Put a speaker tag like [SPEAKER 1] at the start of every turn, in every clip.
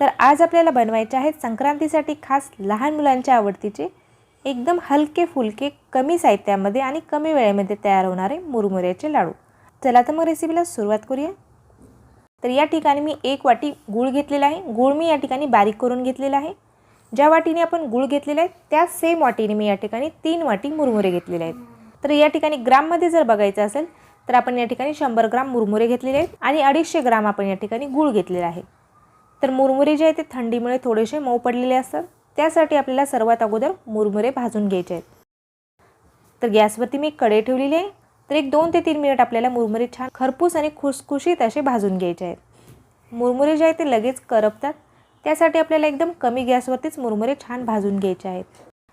[SPEAKER 1] तर आज आपल्याला बनवायचे आहेत संक्रांतीसाठी खास लहान मुलांच्या आवडतीचे एकदम हलके फुलके कमी साहित्यामध्ये आणि कमी वेळेमध्ये तयार होणारे मुरमुऱ्याचे लाडू. चला तर मग रेसिपीला सुरुवात करूया. तर या ठिकाणी मी एक वाटी गूळ घेतलेला आहे. गूळ मी या ठिकाणी बारीक करून घेतलेला आहे. ज्या वाटीने आपण गूळ घेतलेला आहे त्या सेम वाटीने मी या ठिकाणी तीन वाटी मुरमुरे घेतलेले आहेत. तर या ठिकाणी ग्राममध्ये जर बघायचं असेल तर आपण या ठिकाणी शंभर ग्राम मुरमुरे घेतलेले आहेत आणि अडीचशे ग्राम आपण या ठिकाणी गूळ घेतलेला आहे. तर मुरमुरे जे आहे ते थंडीमुळे थोडेसे मऊ पडलेले असतात. त्यासाठी आपल्याला सर्वात अगोदर मुरमुरे भाजून घ्यायचे आहेत. तर गॅसवरती मी एक कढई ठेवलेली आहे. तर एक दोन ते तीन मिनिट आपल्याला मुरमुरे छान खरपूस आणि खुसखुशीत असे भाजून घ्यायचे आहेत. मुरमुरे जे आहे ते लगेच करपतात. त्यासाठी आपल्याला एकदम कमी गॅसवरतीच मुरमुरे छान भाजून घ्यायचे आहेत.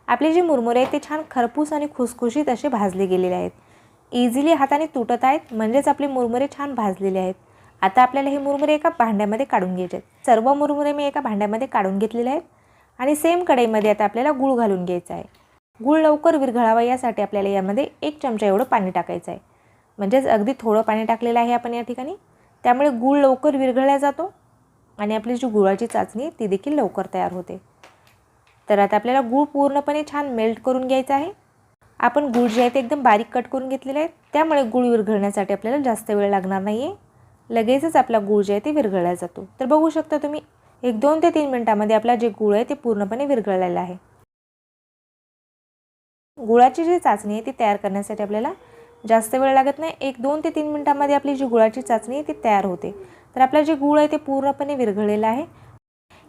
[SPEAKER 1] आपले जे मुरमुरे आहेत ते छान खरपूस आणि खुसखुशीत असे भाजले गेलेले आहेत. इझिली हाताने तुटत आहेत. म्हणजेच आपले मुरमुरे छान भाजलेले आहेत. आता आपल्याला हे मुरमुरे एका भांड्यामध्ये काढून घ्यायचे आहेत. सर्व मुरमुरे मी एका भांड्यामध्ये काढून घेतलेले आहेत. आणि सेम कढईमध्ये आता आपल्याला गूळ घालून घ्यायचा आहे. गूळ लवकर विरघळावा यासाठी आपल्याला यामध्ये एक चमचा एवढं पाणी टाकायचं आहे. म्हणजेच अगदी थोडं पाणी टाकलेलं आहे आपण या ठिकाणी. त्यामुळे गूळ लवकर विरघळला जातो आणि आपली जी गुळाची चाचणी आहे ती देखील लवकर तयार होते. तर आता आपल्याला गूळ पूर्णपणे छान मेल्ट करून घ्यायचं आहे. आपण गूळ जे आहे ते एकदम बारीक कट करून घेतलेले आहे त्यामुळे गूळ विरघळण्यासाठी आपल्याला जास्त वेळ लागणार नाही आहे लगेचच आपला गूळ जे आहे ते विरघळला जातो. तर बघू शकता तुम्ही एक दोन ते तीन मिनटामध्ये आपला जे गूळ आहे ते पूर्णपणे विरघळलेलं आहे. गुळाची जी चाचणी आहे ती तयार करण्यासाठी आपल्याला जास्त वेळ लागत नाही. एक दोन ते तीन मिनटामध्ये आपली जी गुळाची चाचणी आहे ती तयार होते. तर आपला जे गूळ आहे ते पूर्णपणे विरघळलेलं आहे.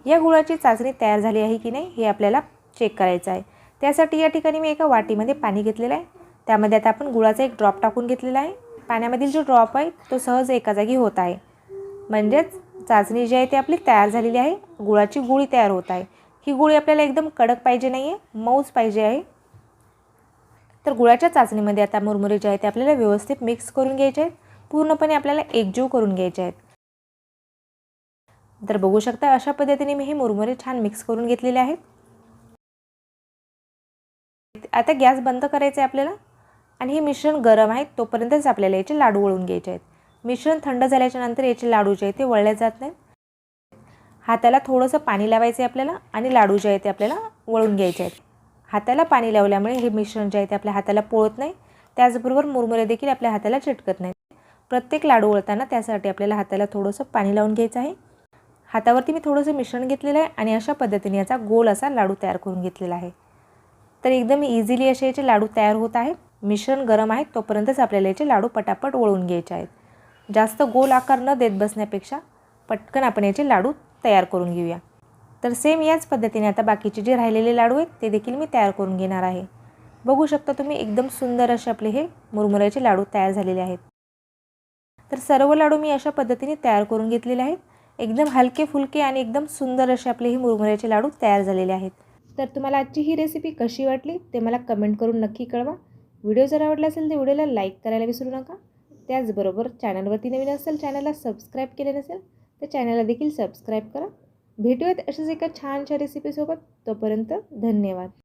[SPEAKER 1] या गुळाची चाचणी तयार झाली आहे की नाही हे आपल्याला चेक करायचं आहे. त्यासाठी या ठिकाणी मी एका वाटीमध्ये पाणी घेतलेलं आहे. त्यामध्ये आता आपण गुळाचा एक ड्रॉप टाकून घेतलेला आहे. पाण्यामधील जो ड्रॉप आहे तो सहज एका जागी होत आहे. म्हणजेच चाचणी जी आहे ती आपली तयार झालेली आहे. गुळाची गुळी तयार होत आहे. ही गुळी आपल्याला एकदम कडक पाहिजे नाही आहे मऊच पाहिजे आहे. तर गुळाच्या चाचणीमध्ये आता मुरमुरे जे आहे ते आपल्याला व्यवस्थित मिक्स करून घ्यायचे आहेत. पूर्णपणे आपल्याला एकजीव करून घ्यायचे आहेत. तर बघू शकता अशा पद्धतीने मी हे मुरमुरे छान मिक्स करून घेतलेले आहेत. आता गॅस बंद करायचं आहे आपल्याला. आणि हे मिश्रण गरम आहे तोपर्यंतच आपल्याला याचे लाडू वळून घ्यायचे आहेत. मिश्रण थंड झाल्याच्यानंतर याचे लाडू जे आहे ते वळले जात नाहीत. हाताला थोडंसं पाणी लावायचं आहे आपल्याला आणि लाडू जे आहे ते आपल्याला वळून घ्यायचे आहेत. हाताला पाणी लावल्यामुळे हे मिश्रण जे आहे ते आपल्या हाताला पोळत नाही. त्याचबरोबर मुरमुरे देखील आपल्या हाताला चिटकत नाहीत. प्रत्येक लाडू वळताना त्यासाठी आपल्याला हाताला थोडंसं पाणी लावून घ्यायचं आहे. हातावरती मी थोडंसं मिश्रण घेतलेलं आहे आणि अशा पद्धतीने याचा गोल असा लाडू तयार करून घेतलेला आहे. तर एकदम इझिली असे याचे लाडू तयार होत आहेत. मिश्रण गरम आहे तोपर्यंतच आपल्याला याचे लाडू पटापट वळून घ्यायचे आहेत. जास्त गोल आकार न देत बसण्यापेक्षा पटकन आपण याचे लाडू तयार करून घेऊया. तर सेम याच पद्धतीने आता बाकीचे जे राहिलेले लाडू आहेत ते देखील मी तयार करून घेणार आहे. बघू शकता तुम्ही एकदम सुंदर असे आपले हे मुरमुऱ्याचे लाडू तयार झालेले आहेत. तर सर्व लाडू मी अशा पद्धतीने तयार करून घेतलेले आहेत. एकदम हलके फुलके आणि एकदम सुंदर असे आपले हे मुरमुऱ्याचे लाडू तयार झालेले आहेत. तर तुम्हाला आजची ही रेसिपी कशी वाटली ते मला कमेंट करून नक्की कळवा. व्हिडिओ जर आवडला असेल तर व्हिडिओला लाईक करायला विसरू नका. त्याचबरोबर चॅनलवरती नवीन असेल चॅनलला सबस्क्राईब केले नसेल तर चॅनलला देखील सबस्क्राईब करा. भेटूयात अशाच एका छानशा रेसिपीसोबत तोपर्यंत धन्यवाद.